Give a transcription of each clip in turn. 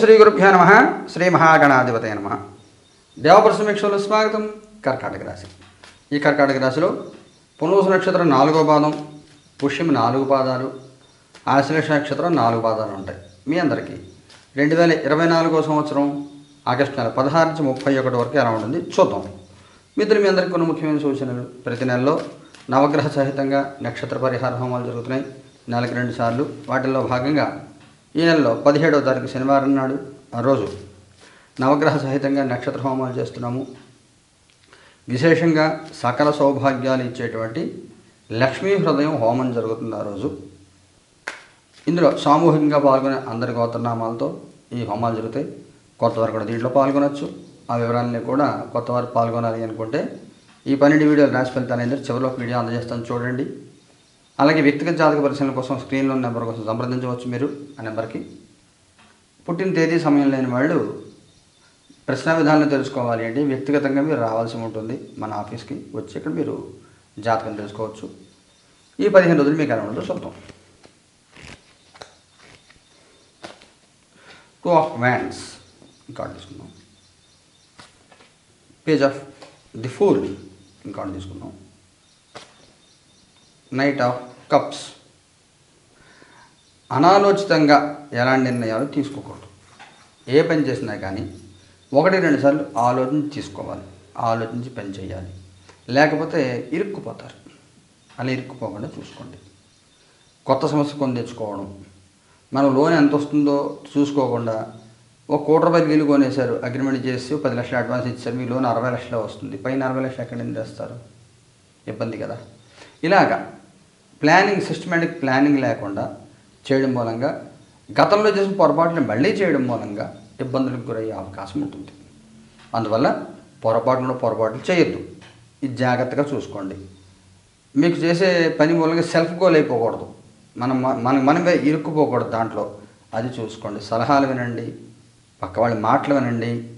శ్రీ గురుభ్యో నమ. శ్రీ మహాగణాధిపతయ నమ. దేవపుర సమీక్షలో స్వాగతం. కర్కాటక రాశి. ఈ కర్కాటక రాశిలో పునూస నక్షత్రం నాలుగో పాదం పుష్యం నాలుగు పాదాలు ఆశ్లేష నక్షత్రం నాలుగు పాదాలు ఉంటాయి. మీ అందరికీ రెండు వేల ఇరవై నాలుగో సంవత్సరం ఆగస్టు నెల పదహారు నుంచి ముప్పై ఒకటి వరకు ఎలా ఉంటుంది? చూద్దాం. మిత్రులు మీ అందరికీ కొన్ని ముఖ్యమైన సూచనలు. ప్రతి నెలలో నవగ్రహ సహితంగా నక్షత్ర పరిహార హోమాలు జరుగుతున్నాయి. నెలకు రెండు సార్లు. వాటిల్లో భాగంగా ఈ నెలలో పదిహేడవ తారీఖు శనివారం నాడు ఆ రోజు నవగ్రహ సహితంగా నక్షత్ర హోమాలు చేస్తున్నాము. విశేషంగా సకల సౌభాగ్యాలు ఇచ్చేటువంటి లక్ష్మీ హృదయం హోమం జరుగుతుంది ఆ రోజు. ఇందులో సామూహికంగా పాల్గొనే అందరి గోత్రనామాలతో ఈ హోమాలు జరుగుతాయి. కొత్తవారు కూడా దీంట్లో పాల్గొనవచ్చు ఆ వివరాలని కూడా కొత్తవారు పాల్గొనాలి అనుకుంటే ఈ పన్నెండు వీడియోలు రాసి ఫలితాలు చివరిలో వీడియో అందజేస్తాను. చూడండి. అలాగే వ్యక్తిగత జాతక పరిశీలన కోసం స్క్రీన్లో ఉన్న నెంబర్ కోసం సంప్రదించవచ్చు మీరు ఆ నెంబర్కి. పుట్టిన తేదీ సమయం లేని వాళ్ళు ప్రశ్న విధానం తెలుసుకోవాలి అంటే వ్యక్తిగతంగా మీరు రావాల్సి ఉంటుంది. మన ఆఫీస్కి వచ్చి ఇక్కడ మీరు జాతకం తెలుసుకోవచ్చు. ఈ పదిహేను రోజులు మీకు ఎలా ఉంటుందో చూద్దాం టూ ఆఫ్ వ్యాండ్స్ కార్డు తీసుకుందాం. Page of the fool card తీసుకుందాం. నైట్ ఆఫ్ కప్స్ అనాలోచితంగా ఎలాంటి నిర్ణయాలు తీసుకోకూడదు. ఏ పని చేసినా కానీ ఒకటి రెండు సార్లు ఆలోచించి తీసుకోవాలి. ఆలోచించి పని చేయాలి. లేకపోతే ఇరుక్కుపోతారు. అలా ఇరుక్కుపోకుండా చూసుకోండి. కొత్త సమస్య కొని తెచ్చుకోవడం. మనం లోన్ ఎంత వస్తుందో చూసుకోకుండా ఒక కోటి రూపాయలు వీలు కొనేశారు. అగ్రిమెంట్ చేసి పది లక్షలు అడ్వాన్స్ ఇచ్చారు. మీ లోన్ అరవై లక్షలు వస్తుంది. పైన అరవై లక్షలు ఎక్కడ నుంచి తెస్తారు? ఇబ్బంది కదా. ఇలాగా ప్లానింగ్ సిస్టమేటిక్ ప్లానింగ్ లేకుండా చేయడం మూలంగా గతంలో చేసిన పొరపాట్లు మళ్ళీ చేయడం మూలంగా ఇబ్బందులకు గురయ్యే అవకాశం ఉంటుంది. అందువల్ల పొరపాటులో పొరపాట్లు చేయొద్దు. ఇది జాగ్రత్తగా చూసుకోండి. మీకు చేసే పని మూలంగా సెల్ఫ్ గోల్ అయిపోకూడదు. మనం మనం మనమే ఇరుక్కుపోకూడదు దాంట్లో. అది చూసుకోండి. సలహాలు వినండి. పక్క వాళ్ళ మాటలు వినండి.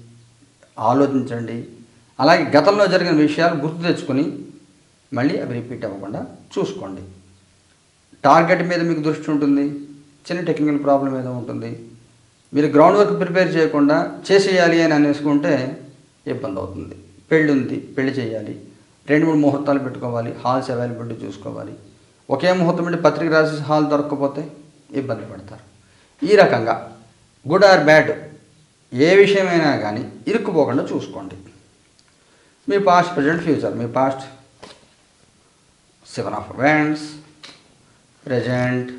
ఆలోచించండి. అలాగే గతంలో జరిగిన విషయాలు గుర్తు తెచ్చుకొని మళ్ళీ అవి రిపీట్ అవ్వకుండా చూసుకోండి. టార్గెట్ మీద మీకు దృష్టి ఉంటుంది. చిన్న టెక్నికల్ ప్రాబ్లం ఏదో ఉంటుంది. మీరు గ్రౌండ్ వర్క్ ప్రిపేర్ చేయకుండా చేసేయాలి అని అనేసుకుంటే ఇబ్బంది అవుతుంది. పెళ్ళి ఉంది పెళ్ళి చేయాలి. రెండు మూడు ముహూర్తాలు పెట్టుకోవాలి. హాల్స్ అవైలబిలిటీ చూసుకోవాలి. ఒకే ముహూర్తం అంటే పత్రిక రాసి హాల్ దొరకకపోతే ఇబ్బంది పడతారు. ఈ రకంగా గుడ్ ఆర్ బ్యాడ్ ఏ విషయమైనా కానీ ఇరుక్కుపోకుండా చూసుకోండి. మీ past present future me past seven of wands present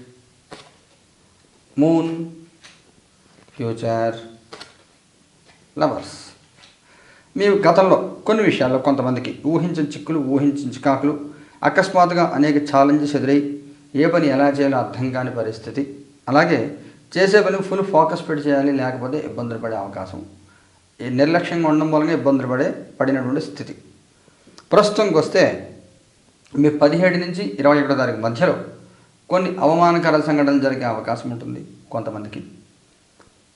moon future lovers మీ గతంలో కొన్ని విషయాల్లో కొంతమందికి ఊహించిన చిక్కులు ఊహించిన చికాకులు అకస్మాత్తుగా అనేక ఛాలెంజెస్ ఎదురై ఏ పని ఎలా చేయాలో అర్థం కాని పరిస్థితి అలాగే చేసే పని ఫుల్ ఫోకస్ పెట్టి చేయాలి లేకపోతే ఇబ్బందులు పడే అవకాశం ఈ నిర్లక్ష్యంగా ఉండడం మూలంగా ఇబ్బందులు పడే పడినటువంటి స్థితి. ప్రస్తుతంకి వస్తే మీ పదిహేడు నుంచి ఇరవై ఒకటో తారీఖు మధ్యలో కొన్ని అవమానకర సంఘటనలు జరిగే అవకాశం ఉంటుంది కొంతమందికి.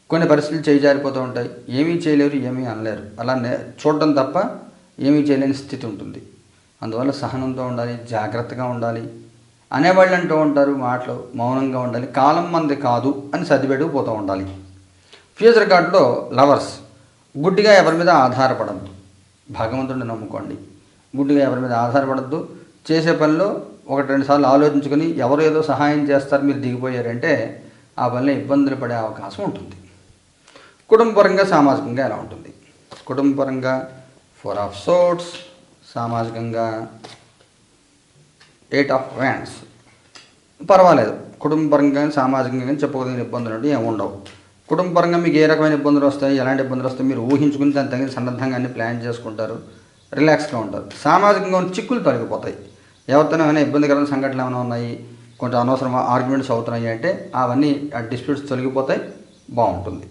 కొన్ని పరిస్థితులు చేయజారిపోతూ ఉంటాయి. ఏమీ చేయలేరు ఏమీ అనలేరు. అలా నే చూడడం తప్ప ఏమీ చేయలేని స్థితి ఉంటుంది. అందువల్ల సహనంతో ఉండాలి జాగ్రత్తగా ఉండాలి. అనేవాళ్ళు అంటూ ఉంటారు మాటలు మౌనంగా ఉండాలి. కాలం మంది కాదు అని సర్దిపెట్టుకు పోతూ ఉండాలి. ఫ్యూచర్ కార్డులో లవర్స్ గుడ్డిగా ఎవరి మీద ఆధారపడద్దు. భగవంతుడిని నమ్ముకోండి. గుడ్డిగా ఎవరి మీద ఆధారపడద్దు. చేసే పనిలో ఒకటి రెండు సార్లు ఆలోచించుకొని ఎవరు ఏదో సహాయం చేస్తారు మీరు దిగిపోయారంటే ఆ వల్ల ఇబ్బందులు పడే అవకాశం ఉంటుంది. కుటుంబపరంగా సామాజికంగా ఎలా ఉంటుంది? కుటుంబపరంగా ఫోర్ ఆఫ్ సోట్స్ సామాజికంగా ఎయిట్ ఆఫ్ వ్యాండ్స్ పర్వాలేదు. కుటుంబపరంగా సామాజికంగా కానీ చెప్పుకోదగిన ఇబ్బందులు అంటే ఏమి ఉండవు. కుటుంబపరంగా మీకు ఏ రకమైన ఇబ్బందులు వస్తాయి ఎలాంటి ఇబ్బందులు వస్తాయి మీరు ఊహించుకుని దాని తగిన సన్నద్ధంగా అన్ని ప్లాన్ చేసుకుంటారు రిలాక్స్గా ఉంటారు. సామాజికంగా ఉన్న చిక్కులు తొలగిపోతాయి. ఎవరితోనే ఏమైనా ఇబ్బందికరమైన సంఘటనలు ఏమైనా ఉన్నాయి? కొంచెం అనవసరం ఆర్గ్యుమెంట్స్ అవుతున్నాయి అంటే అవన్నీ ఆ డిస్ప్యూట్స్ తొలగిపోతాయి బాగుంటుంది.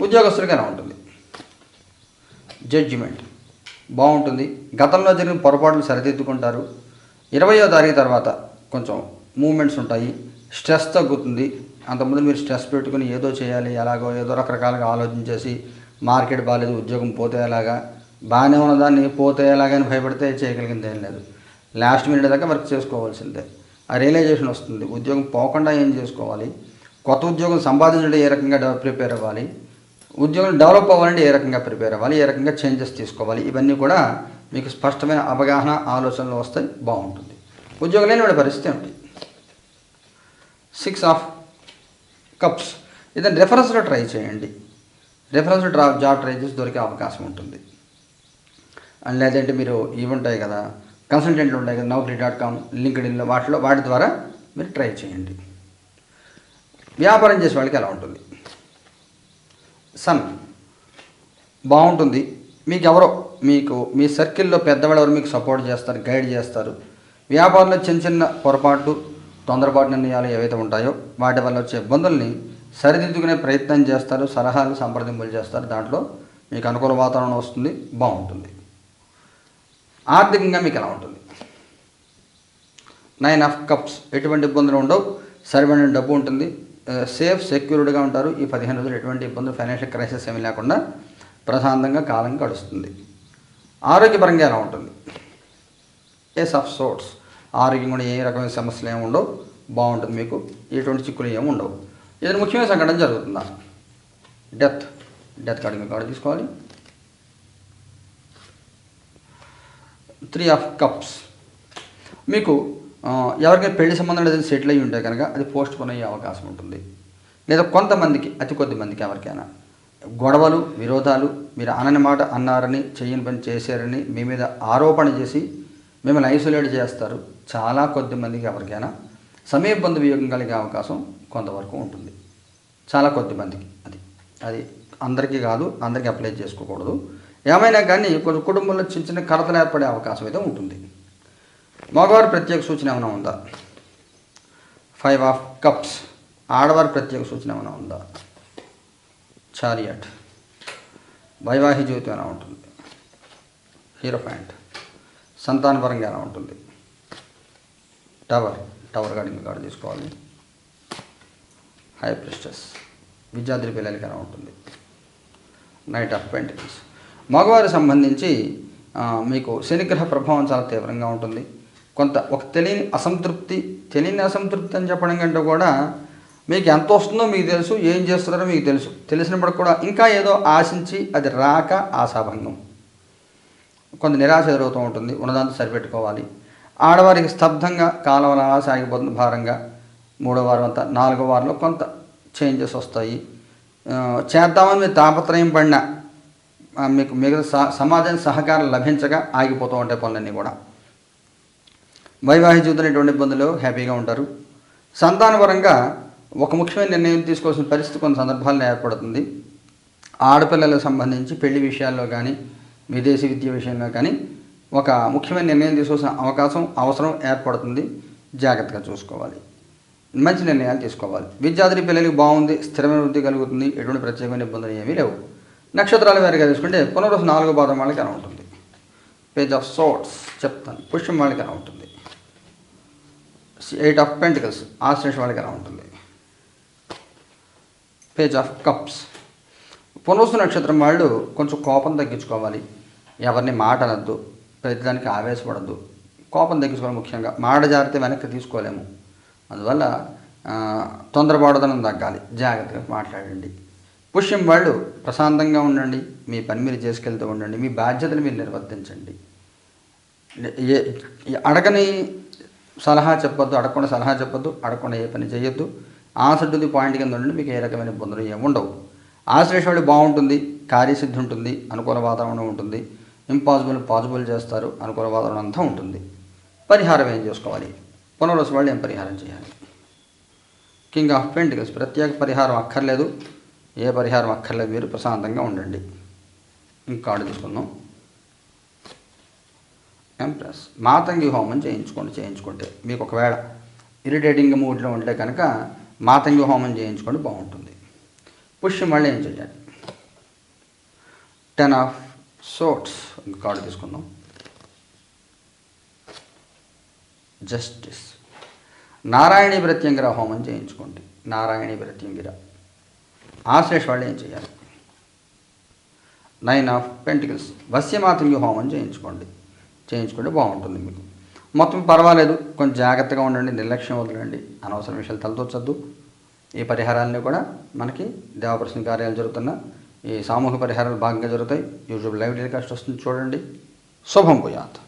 ఉద్యోగస్తులుగానే ఉంటుంది. జడ్జిమెంట్ బాగుంటుంది. గతంలో జరిగిన పొరపాట్లు సరిదిద్దుకుంటారు. ఇరవయో తారీఖు తర్వాత కొంచెం మూమెంట్స్ ఉంటాయి. స్ట్రెస్ తగ్గుతుంది అంతకుముందు మీరు స్ట్రెస్ పెట్టుకుని ఏదో చేయాలి ఎలాగో ఏదో రకరకాలుగా ఆలోచించేసి మార్కెట్ బాగాలేదు ఉద్యోగం పోతే ఎలాగా? బాగానే ఉన్నదాన్ని పోతే ఎలాగని భయపడితే చేయగలిగింది ఏం లేదు. లాస్ట్ మినిట్ దాకా వర్క్ చేసుకోవాల్సిందే. ఆ రియలైజేషన్ వస్తుంది. ఉద్యోగం పోకుండా ఏం చేసుకోవాలి? కొత్త ఉద్యోగం సంపాదించడం ఏ రకంగా ప్రిపేర్ అవ్వాలి? ఉద్యోగం డెవలప్ అవ్వాలంటే ఏ రకంగా ప్రిపేర్ అవ్వాలి? ఏ రకంగా చేంజెస్ తీసుకోవాలి? ఇవన్నీ కూడా మీకు స్పష్టమైన అవగాహన ఆలోచనలు వస్తాయి బాగుంటుంది. ఉద్యోగం లేని వాడి పరిస్థితి ఏమిటి? సిక్స్ ఆఫ్ కప్స్ ఇదని రెఫరెన్స్లో ట్రై చేయండి. రెఫరెన్స్లో డ్రా జాబ్ ట్రై చేసి దొరికే అవకాశం ఉంటుంది. అండ్ లేదంటే మీరు ఇవి ఉంటాయి కదా కన్సల్టెంట్లు ఉన్నాయి కదా నౌకరీ డాట్ కామ్ లింక్డ్ఇన్లో వాటిలో వాటి ద్వారా మీరు ట్రై చేయండి. వ్యాపారం చేసే వాళ్ళకి ఎలా ఉంటుంది? సన్ బాగుంటుంది. మీకు ఎవరో మీకు మీ సర్కిల్లో పెద్దవాళ్ళు ఎవరు మీకు సపోర్ట్ చేస్తారు గైడ్ చేస్తారు. వ్యాపారంలో చిన్న చిన్న పొరపాటు తొందరపాటు నిర్ణయాలు ఏవైతే ఉంటాయో వాటి వల్ల వచ్చే ఇబ్బందుల్ని సరిదిద్దుకునే ప్రయత్నం చేస్తారు సలహాలు సంప్రదింపులు చేస్తారు. దాంట్లో మీకు అనుకూల వాతావరణం వస్తుంది బాగుంటుంది. ఆర్థికంగా మీకు ఎలా ఉంటుంది? నైన్ ఆఫ్ కప్స్ ఎటువంటి ఇబ్బందులు ఉండవు. సరిపడిన డబ్బు ఉంటుంది. సేఫ్ సెక్యూర్డ్గా ఉంటారు. ఈ పదిహేను రోజులు ఎటువంటి ఇబ్బందులు ఫైనాన్షియల్ క్రైసిస్ ఏమీ లేకుండా ప్రశాంతంగా కాలం గడుస్తుంది. ఆరోగ్యపరంగా ఎలా ఉంటుంది? ఎస్ ఆఫ్ సోర్ట్స్ ఆరోగ్యం కూడా ఏ రకమైన సమస్యలు ఏమి ఉండవు. బాగుంటుంది మీకు. ఎటువంటి చిక్కులు ఏమి ఉండవు. ఏదైనా ముఖ్యమైన సంఘటన జరుగుతుందా? డెత్ డెత్ కార్డు మీకు కార్డు తీసుకోవాలి. త్రీ ఆఫ్ కప్స్ మీకు ఎవరికైనా పెళ్ళి సంబంధం ఏదైనా సెటిల్ అయ్యి ఉంటే కనుక అది పోస్ట్ పోన్ అయ్యే అవకాశం ఉంటుంది. లేదా కొంతమందికి అతి కొద్ది మందికి ఎవరికైనా. గొడవలు విరోధాలు మీరు అనని మాట అన్నారని చెయ్యని పని చేశారని మీ మీద ఆరోపణ చేసి మిమ్మల్ని ఐసోలేట్ చేస్తారు. చాలా కొద్ది మందికి ఎవరికైనా సమీప బంధు వియోగం కలిగే అవకాశం కొంతవరకు ఉంటుంది. చాలా కొద్ది మందికి అది. అది అందరికీ కాదు అందరికీ అప్లై చేసుకోకూడదు. ఏమైనా కానీ కొన్ని కుటుంబంలో చిన్న చిన్న కడతలు ఏర్పడే అవకాశం అయితే ఉంటుంది. మగవారి ప్రత్యేక సూచన ఏమైనా ఉందా? ఫైవ్ ఆఫ్ కప్స్ ఆడవారి ప్రత్యేక సూచన ఏమైనా ఉందా? చారియట్ వైవాహిక జీవితం ఎలా ఉంటుంది? హీరో ప్యాంట్ సంతానపరంగా ఎలా ఉంటుంది? టవర్ టవర్ గార్డింగ్ కార్డు తీసుకోవాలి. హై ప్రెస్టస్ విద్యార్థి పిల్లలకి ఎలా ఉంటుంది? నైట్ ఆఫ్ పెంటికల్స్ మగవారికి సంబంధించి మీకు శనిగ్రహ ప్రభావం చాలా తీవ్రంగా ఉంటుంది. కొంత ఒక తెలియని అసంతృప్తి తెలియని అసంతృప్తి అని చెప్పడం కంటే కూడా మీకు ఎంత వస్తుందో మీకు తెలుసు ఏం చేస్తున్నారో మీకు తెలుసు. తెలిసినప్పుడు కూడా ఇంకా ఏదో ఆశించి అది రాక ఆశాభంగం. కొంత నిరాశ ఎదురవుతూ ఉంటుంది ఉన్నదాంతో సరిపెట్టుకోవాలి. ఆడవారికి స్తబ్దంగా కాలం అలా సాగిపోతుంది భారంగా. మూడో వారం అంతా నాలుగో వారంలో కొంత చేంజెస్ వస్తాయి. చేద్దామని మీరు తాపత్రయం పడిన మీకు మిగతా స- సమాజానికి సహకారం లభించగా ఆగిపోతూ ఉంటాయి పనులన్నీ కూడా. వైవాహిక జీవితం ఎటువంటి ఇబ్బందులు హ్యాపీగా ఉంటారు. సంతానపరంగా ఒక ముఖ్యమైన నిర్ణయం తీసుకోవాల్సిన పరిస్థితి కొన్ని సందర్భాల్లో ఏర్పడుతుంది. ఆడపిల్లలకు సంబంధించి పెళ్ళి విషయాల్లో కానీ విదేశీ విద్య విషయంలో కానీ ఒక ముఖ్యమైన నిర్ణయం తీసుకోవాల్సిన అవకాశం అవసరం ఏర్పడుతుంది. జాగ్రత్తగా చూసుకోవాలి. మంచి నిర్ణయాలు తీసుకోవాలి. విద్యార్థి పిల్లలకి బాగుంది స్థిరమైన వృద్ధి కలుగుతుంది ఎటువంటి ప్రత్యేకమైన ఇబ్బందులు ఏమీ లేవు. నక్షత్రాలు వేరుగా తీసుకుంటే పునరుసు నాలుగో పాదం వాళ్ళకి ఎలా ఉంటుంది పేజ్ ఆఫ్ సోట్స్ చెప్తాను. పుష్యం వాళ్ళకి ఎలా ఉంటుంది ఎయిట్ ఆఫ్ పెంటికల్స్ ఆశ్లేష వాళ్ళకి ఎలా ఉంటుంది పేజ్ ఆఫ్ కప్స్ పునరుసు నక్షత్రం వాళ్ళు కొంచెం కోపం తగ్గించుకోవాలి. ఎవరిని మాట అనద్దు. ప్రతిదానికి ఆవేశపడద్దు. కోపం తగ్గించుకోవాలి ముఖ్యంగా. మాట జారితే వెనక్కి తీసుకోలేము. అందువల్ల ఆ, తొందరపడదనం తగ్గాలి. జాగ్రత్తగా మాట్లాడండి. పుష్యం వాళ్ళు ప్రశాంతంగా ఉండండి మీ పని మీరు చేసుకెళ్తూ ఉండండి మీ బాధ్యతలు మీరు నిర్వర్తించండి. అడగని సలహా చెప్పొద్దు అడగకుండా సలహా చెప్పొద్దు అడగకుండా ఏ పని చేయొద్దు. ఆన్సర్ టు ది పాయింట్ కింద ఉండండి మీకు ఏ రకమైన ఇబ్బందులు ఏమి ఉండవు. ఆశ్లేషవాడి బాగుంటుంది కార్యసిద్ధి ఉంటుంది అనుకూల వాతావరణం ఉంటుంది ఇంపాసిబుల్ పాసిబుల్ చేస్తారు అనుకూల వాతావరణం అంతా ఉంటుంది. పరిహారం ఏం చేసుకోవాలి? పునర్వసు వాళ్ళు ఏం పరిహారం చేయాలి? కింగ్ ఆఫ్ పెంటికల్స్ ప్రత్యేక పరిహారం అక్కర్లేదు. ఏ పరిహారం అక్కర్లేదు మీరు ప్రశాంతంగా ఉండండి. ఇంకా కార్డు తీసుకుందాం. ఎంప్రెస్ మాతంగి హోమం చేయించుకోండి చేయించుకుంటే మీకు ఒకవేళ ఇరిటేటింగ్ మూడ్లో ఉంటే కనుక మాతంగి హోమం చేయించుకోండి బాగుంటుంది. పుష్యం మళ్ళీ ఏం చేయాలి? టెన్ ఆఫ్ సోట్స్ ఇంకా కార్డు తీసుకుందాం. జస్టిస్ నారాయణీ ప్రత్యంగిర హోమం చేయించుకోండి. నారాయణీ ప్రత్యంగిర. ఆశ్లేష వాళ్ళు ఏం చేయాలి? నైన్ ఆఫ్ పెంటికల్స్ వస్యమాతృంగి హోమం చేయించుకోండి. చేయించుకుంటే బాగుంటుంది మీకు. మొత్తం పర్వాలేదు. కొంచెం జాగ్రత్తగా ఉండండి. నిర్లక్ష్యం వదలండి. అనవసర విషయాలు తలదొచ్చద్దు. ఈ పరిహారాలన్నీ కూడా మనకి దేవప్రశ్న కార్యాలు జరుగుతున్న ఈ సామూహిక పరిహారాలు భాగంగా జరుగుతాయి. యూట్యూబ్ లైవ్ టెలికాస్ట్ వస్తుంది చూడండి. శుభం పోయాత్